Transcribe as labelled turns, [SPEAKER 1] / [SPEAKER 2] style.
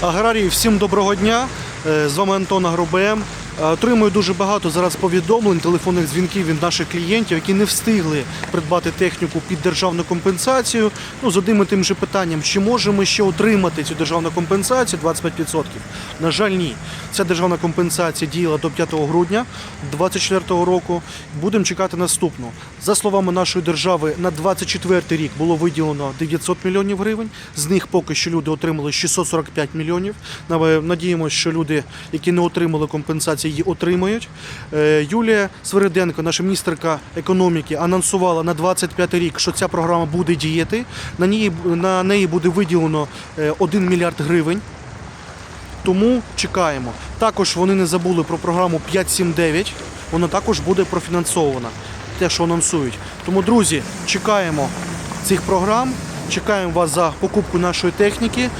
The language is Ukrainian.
[SPEAKER 1] Аграрії, всім доброго дня. Е, З вами Антон Агробм. Е, Отримую дуже багато зараз повідомлень, телефонних дзвінків від наших клієнтів, які не встигли придбати техніку під державну компенсацію. Ну, з одним і тим же питанням, чи можемо ще отримати цю державну компенсацію 25%? На жаль, ні. Ця державна компенсація діяла до 5 грудня 2024 року. Будемо чекати наступну. За словами нашої держави, на 24 рік було виділено 900 мільйонів гривень. З них поки що люди отримали 645 мільйонів. Надіємося, що люди, які не отримали компенсації, її отримають. Е, Юлія Свириденко, наша міністерка економіки, анонсувала на 25 рік, що ця програма буде діяти. На неї, на неї буде виділено е, 1 мільярд гривень. Тому чекаємо. Також вони не забули про програму 579. Вона також буде профінансована. Те, що анонсують. Тому, друзі, чекаємо цих програм, чекаємо вас за покупку нашої техніки.